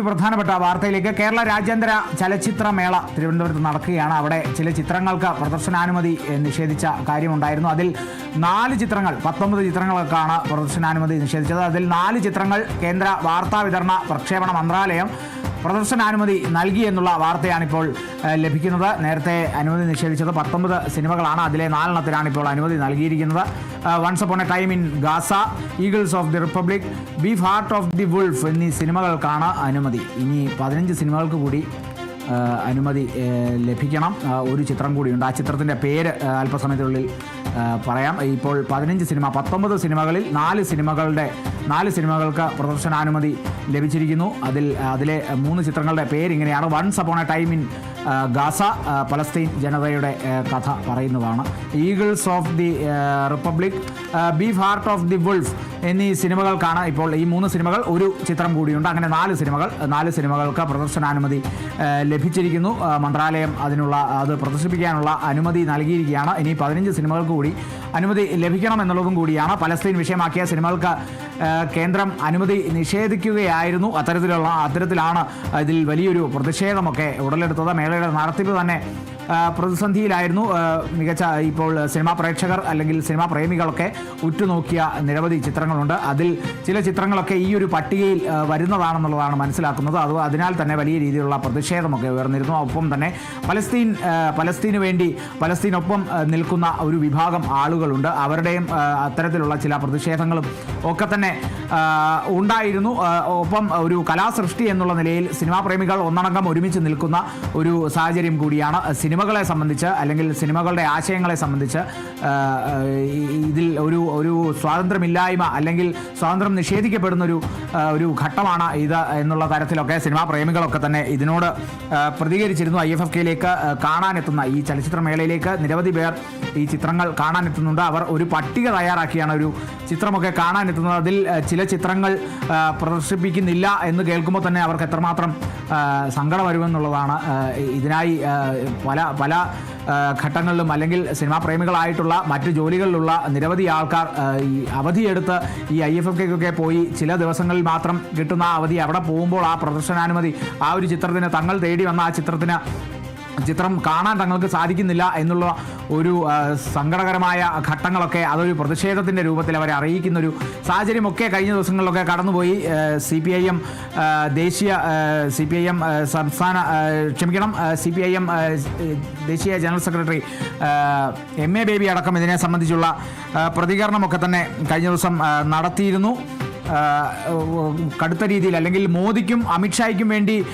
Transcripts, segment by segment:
പ്രധാനപ്പെട്ട വാർത്തയിലേക്ക്. കേരള രാജ്യാന്തര ചലച്ചിത്രമേള തിരുവനന്തപുരത്ത് നടക്കുകയാണ്. അവിടെ ചില ചിത്രങ്ങൾക്ക് പ്രദർശനാനുമതി നിഷേധിച്ച കാര്യമുണ്ടായിരുന്നു. അതിൽ നാല് ചിത്രങ്ങൾ പത്തൊമ്പത് ചിത്രങ്ങൾക്കാണ് പ്രദർശനാനുമതി നിഷേധിച്ചത്. അതിൽ നാല് ചിത്രങ്ങൾ കേന്ദ്ര വാർത്താ വിതരണ പ്രക്ഷേപണ മന്ത്രാലയം പ്രദർശനാനുമതി നൽകി എന്നുള്ള വാർത്തയാണിപ്പോൾ ലഭിക്കുന്നത്. നേരത്തെ അനുമതി നിഷേധിച്ചത് പത്തൊമ്പത് സിനിമകളാണ്. അതിലെ നാലെണ്ണത്തിനാണ് ഇപ്പോൾ അനുമതി നൽകിയിരിക്കുന്നത്. Once upon a time in Gaza Eagles of the Republic beef heart of the wolf എന്നീ സിനിമകൾക്കാണ് അനുമതി. ഇനി പതിനഞ്ച് സിനിമകൾക്ക് കൂടി അനുമതി ലഭിക്കണം. ഒരു ചിത്രം കൂടിയുണ്ട്. ആ ചിത്രത്തിന്റെ പേര് അല്പസമയത്തിനുള്ളിൽ പറയാം. ഇപ്പോൾ പതിനഞ്ച് സിനിമ പത്തൊമ്പത് സിനിമകളിൽ നാല് സിനിമകളുടെ നാല് സിനിമകൾക്ക് പ്രദർശനാനുമതി ലഭിച്ചിരിക്കുന്നു. അതിൽ അതിലെ മൂന്ന് ചിത്രങ്ങളുടെ പേര് ഇങ്ങനെയാണ് once upon a time in Gaza Palestine ജനതയുടെ കഥ പറയുന്നതാണ്. Eagles of the Republic beef heart of the wolf എന്നീ സിനിമകൾക്കാണ് ഇപ്പോൾ ഈ മൂന്ന് സിനിമകൾ ഒരു ചിത്രം കൂടിയുണ്ട്. അങ്ങനെ നാല് സിനിമകൾ നാല് സിനിമകൾക്ക് പ്രദർശനാനുമതി ലഭിച്ചിരിക്കുന്നു. മന്ത്രാലയം അതിനുള്ള അത് പ്രദർശിപ്പിക്കാനുള്ള അനുമതി നൽകിയിരിക്കുകയാണ്. ഇനി പതിനഞ്ച് സിനിമകൾക്ക് കൂടി അനുമതി ലഭിക്കണം എന്നുള്ളതും കൂടിയാണ്. പലസ്തീൻ വിഷയമാക്കിയ സിനിമകൾക്ക് കേന്ദ്രം അനുമതി നിഷേധിക്കുകയായിരുന്നു. അത്തരത്തിലുള്ള അത്തരത്തിലാണ് ഇതിൽ വലിയൊരു പ്രതിഷേധമൊക്കെ ഉടലെടുത്തത്. മേളയുടെ നടത്തിപ്പ് തന്നെ പ്രതിസന്ധിയിലായിരുന്നു മികച്ച ഇപ്പോൾ സിനിമാ പ്രേക്ഷകർ അല്ലെങ്കിൽ സിനിമാ പ്രേമികളൊക്കെ ഉറ്റുനോക്കിയ നിരവധി ചിത്രങ്ങളുണ്ട്. അതിൽ ചില ചിത്രങ്ങളൊക്കെ ഈ ഒരു പട്ടികയിൽ വരുന്നതാണെന്നുള്ളതാണ് മനസ്സിലാക്കുന്നത്. അത് അതിനാൽ തന്നെ വലിയ രീതിയിലുള്ള പ്രതിഷേധമൊക്കെ ഉയർന്നിരുന്നു. ഒപ്പം തന്നെ പലസ്തീൻ പലസ്തീന് വേണ്ടി പലസ്തീനൊപ്പം നിൽക്കുന്ന ഒരു വിഭാഗം ആളുകളുണ്ട്. അവരുടെയും അത്തരത്തിലുള്ള ചില പ്രതിഷേധങ്ങളും ഒക്കെ തന്നെ ഉണ്ടായിരുന്നു. ഒപ്പം ഒരു കലാസൃഷ്ടി എന്നുള്ള നിലയിൽ സിനിമാ പ്രേമികൾ ഒന്നടങ്കം ഒരുമിച്ച് നിൽക്കുന്ന ഒരു സാഹചര്യം കൂടിയാണ് സിനിമകളെ സംബന്ധിച്ച് അല്ലെങ്കിൽ സിനിമകളുടെ ആശയങ്ങളെ സംബന്ധിച്ച് ഇതിൽ ഒരു ഒരു സ്വാതന്ത്ര്യമില്ലായ്മ അല്ലെങ്കിൽ സ്വാതന്ത്ര്യം നിഷേധിക്കപ്പെടുന്ന ഒരു ഒരു ഘട്ടമാണ് ഇത് എന്നുള്ള തരത്തിലൊക്കെ സിനിമാ പ്രേമികളൊക്കെ തന്നെ ഇതിനോട് പ്രതികരിച്ചിരുന്നു. ഐ എഫ് എഫ് കെയിലേക്ക് കാണാനെത്തുന്ന ഈ ചലച്ചിത്രമേളയിലേക്ക് നിരവധി പേർ ഈ ചിത്രങ്ങൾ കാണാനെത്തുന്നുണ്ട്. അവർ ഒരു പട്ടിക തയ്യാറാക്കിയാണ് ഒരു ചിത്രമൊക്കെ കാണാനെത്തുന്നത്. അതിൽ ചില ചിത്രങ്ങൾ പ്രദർശിപ്പിക്കുന്നില്ല എന്ന് കേൾക്കുമ്പോൾ തന്നെ അവർക്ക് എത്രമാത്രം സങ്കടം വരുമെന്നുള്ളതാണ് ഇതിനായി പല പല ഘട്ടങ്ങളിലും അല്ലെങ്കിൽ സിനിമാ പ്രേമികളായിട്ടുള്ള മറ്റ് ജോലികളിലുള്ള നിരവധി ആൾക്കാർ ഈ അവധിയെടുത്ത് ഈ ഐ എഫ് എഫ് പോയി ചില ദിവസങ്ങളിൽ മാത്രം കിട്ടുന്ന അവധി. അവിടെ പോകുമ്പോൾ ആ പ്രദർശനാനുമതി ആ ഒരു ചിത്രത്തിന് തങ്ങൾ തേടി വന്ന ആ ചിത്രത്തിന് ചിത്രം കാണാൻ തങ്ങൾക്ക് സാധിക്കുന്നില്ല എന്നുള്ള ഒരു സങ്കടകരമായ ഘട്ടങ്ങളൊക്കെ അതൊരു പ്രതിഷേധത്തിന്റെ രൂപത്തിൽ അവരെ അറിയിക്കുന്ന ഒരു സാഹചര്യമൊക്കെ കഴിഞ്ഞ ദിവസങ്ങളിലൊക്കെ കടന്നുപോയി. സി പി ഐ എം ദേശീയ സി പി ഐ എം സംസ്ഥാന ക്ഷമിക്കണം സി പി ഐ എം ദേശീയ general secretary M A Baby അടക്കം ഇതിനെ സംബന്ധിച്ചുള്ള പ്രതികരണമൊക്കെ തന്നെ കഴിഞ്ഞ ദിവസം നടത്തിയിരുന്നു. കടുത്ത രീതിയിൽ അല്ലെങ്കിൽ മോദിക്കും അമിത്ഷായ്ക്കും വേണ്ടി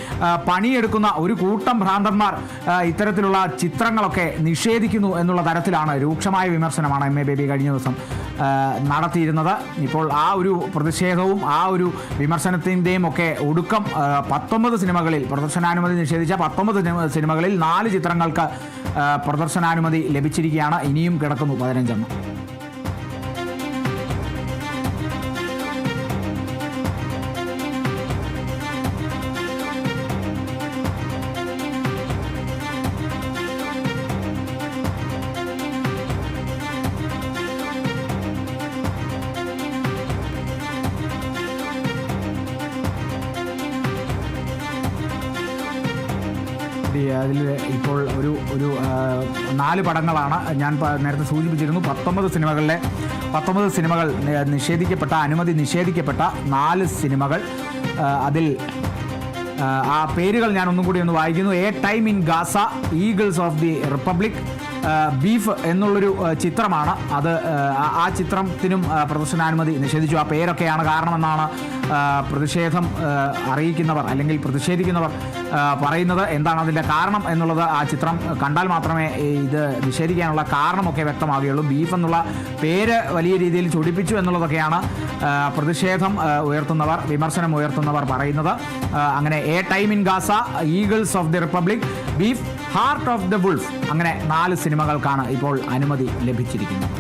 പണിയെടുക്കുന്ന ഒരു കൂട്ടം ഭ്രാന്തന്മാർ ഇത്തരത്തിലുള്ള ചിത്രങ്ങളൊക്കെ നിഷേധിക്കുന്നു എന്നുള്ള തരത്തിലാണ് രൂക്ഷമായ വിമർശനമാണ് എം എ ബേബി കഴിഞ്ഞ ദിവസം നടത്തിയിരുന്നത്. ഇപ്പോൾ ആ ഒരു പ്രതിഷേധവും ആ ഒരു വിമർശനത്തിന്റെയും ഒക്കെ ഒടുക്കം പത്തൊമ്പത് സിനിമകളിൽ പ്രദർശനാനുമതി നിഷേധിച്ച പത്തൊമ്പത് സിനിമ- സിനിമകളിൽ നാല് ചിത്രങ്ങൾക്ക് പ്രദർശനാനുമതി ലഭിച്ചിരിക്കുകയാണ്. ഇനിയും കിടക്കുന്നു പതിനഞ്ചെണ്ണം. അതിൽ ഇപ്പോൾ ഒരു ഒരു നാല് പടങ്ങളാണ് ഞാൻ നേരത്തെ സൂചിപ്പിച്ചിരുന്നു. പത്തൊമ്പത് സിനിമകളിലെ പത്തൊമ്പത് സിനിമകൾ നിഷേധിക്കപ്പെട്ട അനുമതി നിഷേധിക്കപ്പെട്ട നാല് സിനിമകൾ അതിൽ ആ, പേരുകൾ ഞാൻ ഒന്നും കൂടി ഒന്ന് വായിക്കുന്നു. A time in Gaza eagles of the republic beef എന്നുള്ളൊരു ചിത്രമാണ്. അത് ആ, ചിത്രത്തിനും പ്രദർശനാനുമതി നിഷേധിച്ചു. ആ പേരൊക്കെയാണ് കാരണമെന്നാണ് പ്രതിഷേധം അറിയിക്കുന്നവർ അല്ലെങ്കിൽ പ്രതിഷേധിക്കുന്നവർ പറയുന്നത്. എന്താണ് അതിന്റെ കാരണം എന്നുള്ളത് ആ ചിത്രം കണ്ടാൽ മാത്രമേ ഇത് നിഷേധിക്കാനുള്ള കാരണമൊക്കെ വ്യക്തമാവുകയുള്ളൂ. ബീഫ് എന്നുള്ള പേര് വലിയ രീതിയിൽ ചൊടിപ്പിച്ചു എന്നുള്ളതൊക്കെയാണ് പ്രതിഷേധം ഉയർത്തുന്നവർ വിമർശനം ഉയർത്തുന്നവർ പറയുന്നത്. അങ്ങനെ a time in Gaza eagles of the republic beef heart of the wolf അങ്ങനെ നാല് സിനിമകൾക്കാണ് ഇപ്പോൾ അനുമതി ലഭിച്ചിരിക്കുന്നത്.